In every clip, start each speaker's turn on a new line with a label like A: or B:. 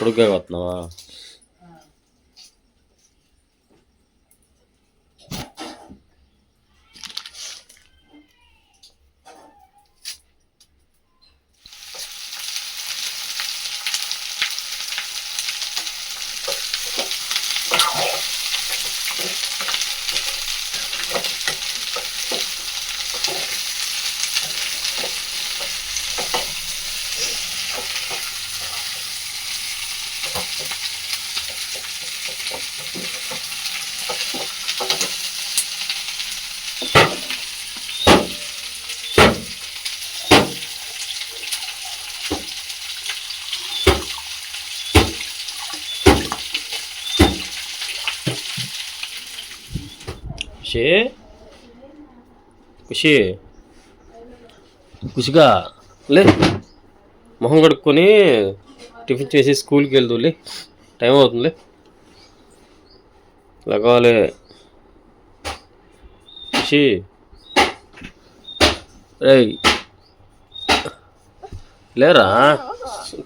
A: పొడుగ్గా ఖుషి ఖుషి ఖుషిగా లే మొహం కడుక్కొని టిఫిన్ చేసి స్కూల్కి వెళ్తూలే టైం అవుతుంది లగాలే ఖుషి రేయ్ లేరా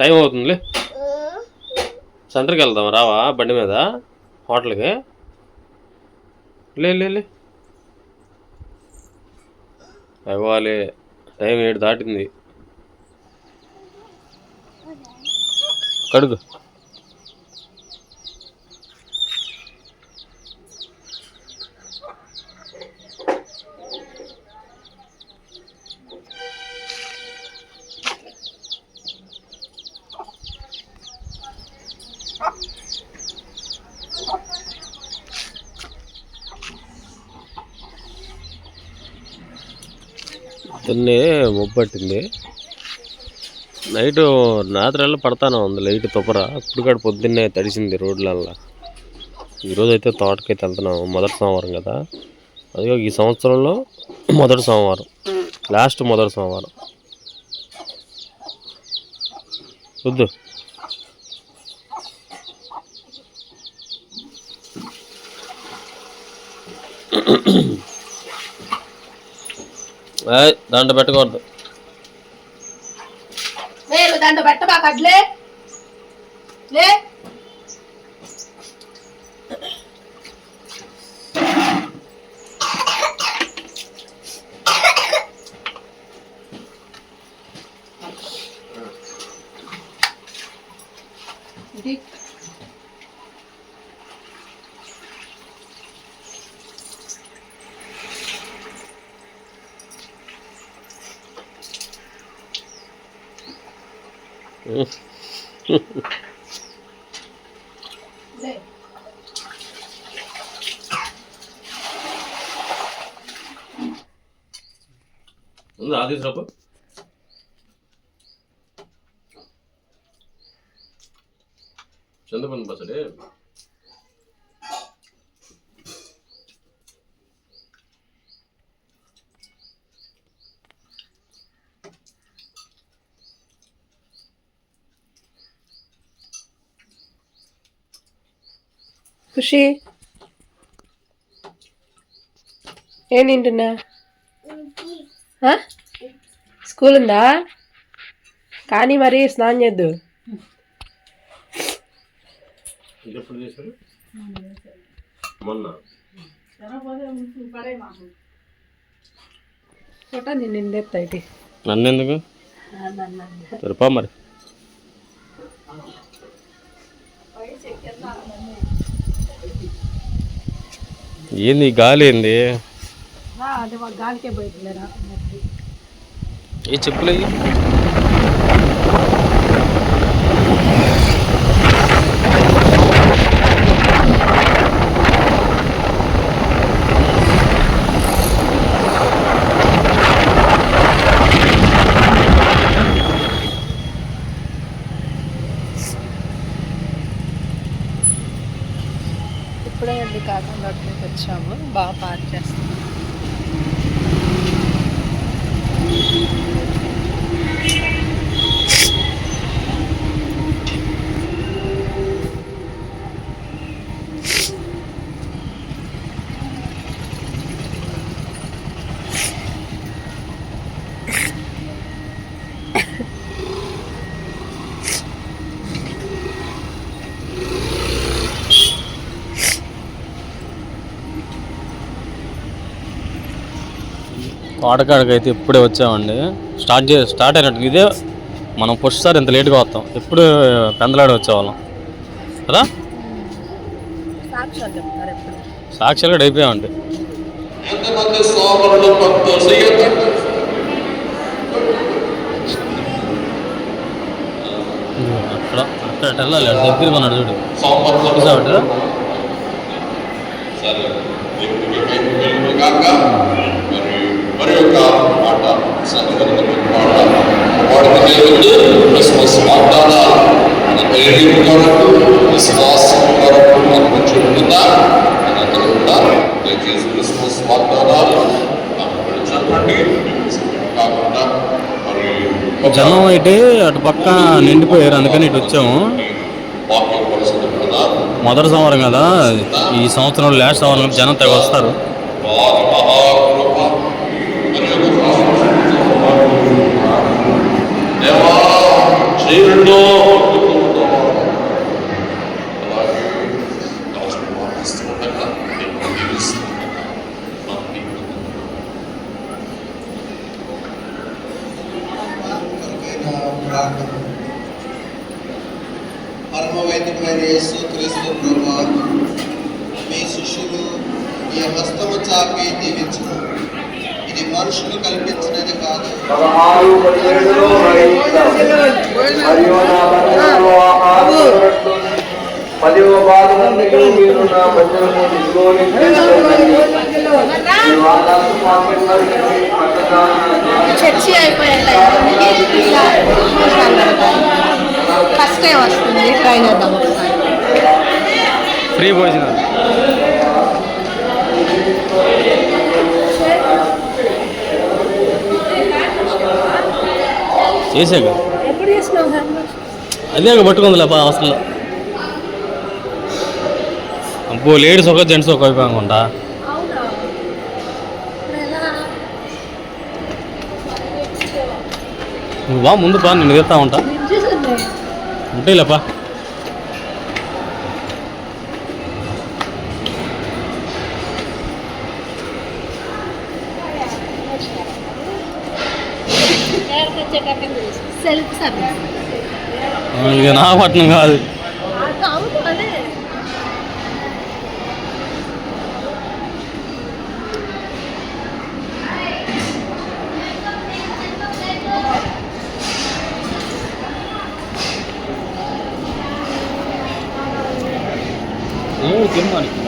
A: టైం అవుతుందిలే సెంటర్కి వెళ్దాం రావా బండి మీద హోటల్కి లే లే లే. అవ్వాలి. టైం ఏడు దాటింది. కడుగు. పొద్దున్నే మొబ్బట్టింది. నైట్ రాత్రి పడతానే ఉంది లైట్ తుపర. ఇప్పుడు కాడ పొద్దున్నే తడిసింది రోడ్లల్లో. ఈరోజు అయితే తోటకైతే వెళ్తున్నాము మొదటి సోమవారం కదా. అదిగో ఈ సంవత్సరంలో మొదటి సోమవారం. లాస్ట్ మొదటి సోమవారం. వద్దు. ఏయ్, దాంట్లో పెట్టకూడదు.
B: వేరు దాంట్లో పెట్టబాక అడ్లే లే. ఇది లే
A: ఉంది ఆది సరపు చంద్రపండు పచ్చడి
B: ఖుషి. ఏం తింటున్నా? స్కూల్ ఉందా? కానీ మరి స్నానం చేద్దు.
A: నన్ను ఎందుకు మరి. ఏంది గాలి ఏంది? ఏ చెప్పులు? తోటకాడికి అయితే ఇప్పుడే వచ్చామండి. స్టార్ట్ చే స్టార్ట్ అయినట్టు ఇదే మనం ఫస్ట్ సార్ ఇంత లేట్గా వస్తాం. ఎప్పుడు పెందలాడి వచ్చేవాళ్ళం. కదా? సాక్షాలుగా అయిపోయామండి. అక్కడ అక్కడ వెళ్ళాలి అటు దగ్గర ఉన్నాడు చూడు.
C: మరి యొక్క మాట మాట. క్రిస్మస్ ధైర్యం కొరకు విశ్వాసం కొరకు దయచేసి క్రిస్మస్ వాగ్దానాలు చదవండి కాకుండా మరి
A: జనం అయితే అటు పక్క నిండిపోయారు అందుకని ఇటు వచ్చాము. మొదటి సంవత్సరం కదా ఈ సంవత్సరం లాస్ట్ సంవత్సరం జనం తెగ వస్తారు.
D: dildor కల్పించినది కాదు.
E: పదహారు పదిహేడులో మరియు నా ఆహారం. పదివ భాగమందు మీరు నా పట్టగా
B: చర్చి అయిపోయాక ఫస్ట్ టైం వస్తుంది. ట్రై చేద్దాం ఒకసారి
A: ఫ్రీ భోజనం చేసాక అదే పట్టుకుందిలే బా అసలు అబ్బో లేడీస్ ఒక జెంట్స్ ఒక
B: ఎలా
A: నువ్వు బా ముందు బా నేను ఎదుగుతా ఉంటా. ఉంటాయిలేపా
B: సెల్ఫ్ సర్వీస్
A: ఇది నా పట్టణం కాదు.
B: అవును అదే.
A: ఏమి తినడానికి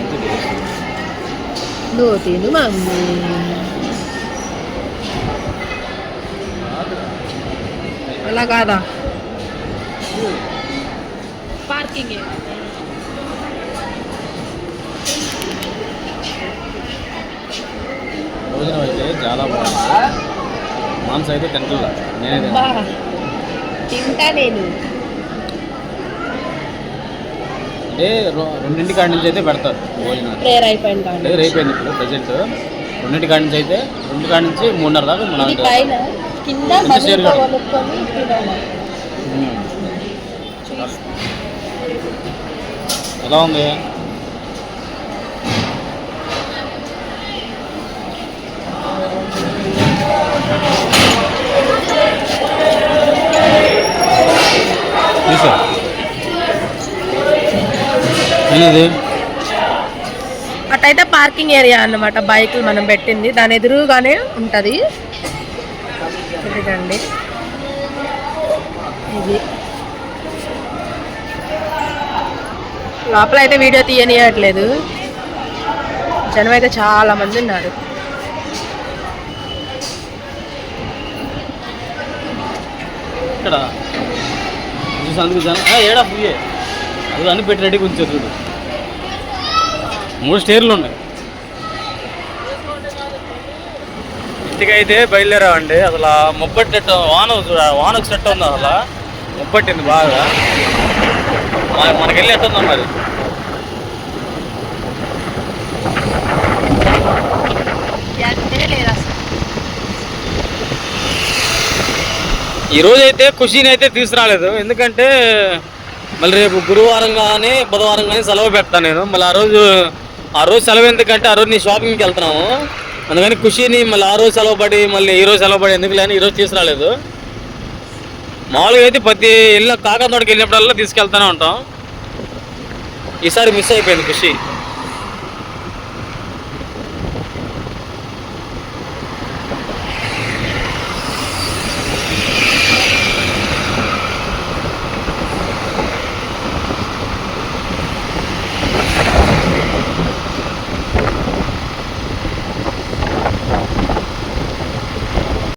B: అలా కాదా? పార్కింగ్.
A: భోజనం అయితే చాలా బాగుంది. మాంసం అయితే తింటున్నా. నేనే తింటా.
B: నేను.
A: అంటే రొ- రెండింటి కాడి నుంచి అయితే పెడతారు భోజనాలు.
B: ప్రేయర్ అయిపోయింది
A: ఇప్పుడు ప్రజెంట్ రెండింటి కాడి నుంచి అయితే రెండు కాడి నుంచి మూడున్నర దాకా
B: పైన. కింద
A: ఉమ్. ఎలా ఉంది?
B: అటైతే పార్కింగ్ ఏరియా అన్నమాట. బైకులు మనం పెట్టింది. దాని ఎదురుగానే ఉంటుంది. అండి ఇది. లోపల అయితే వీడియో తీయనియట్లేదు. జనం అయితే చాలా మంది ఉన్నారు.
A: ఇక్కడ. అందుకు జనం. ఏడా అది అన్ని పెట్టి రెడ్డి ఉంచారు చూడు. మూడు స్టేర్లు ఉన్నాయి. ఇంటికి అయితే బయలుదేరామండి. అసలు ఆ వాన వానకు వాన ఉంది అసలు. ముప్పట్టింది బాగా. మన- మనకెళ్ళి ఎట్టుందా మరి. ఈరోజు అయితే ఖుషీని అయితే తీసుకురాలేదు. ఎందుకంటే మళ్ళీ రేపు గురువారం కానీ బుధవారం కానీ సెలవు పెడతాను నేను. మళ్ళీ ఆ రోజు ఆ రోజు సెలవు ఎందుకంటే ఆ రోజు నీ షాపింగ్కి వెళ్తున్నాము. అందుకని ఖుషిని మళ్ళీ ఆ రోజు సెలవుపడి మళ్ళీ ఈ రోజు సెలవుపడి ఎందుకు లేని ఈరోజు తీసుకురాలేదు. మామూలుగా అయితే ప్రతి వెళ్ళిన కాకతోటకి వెళ్ళినప్పుడల్లా తీసుకెళ్తానే ఉంటాం. ఈసారి మిస్ అయిపోయింది ఖుషి.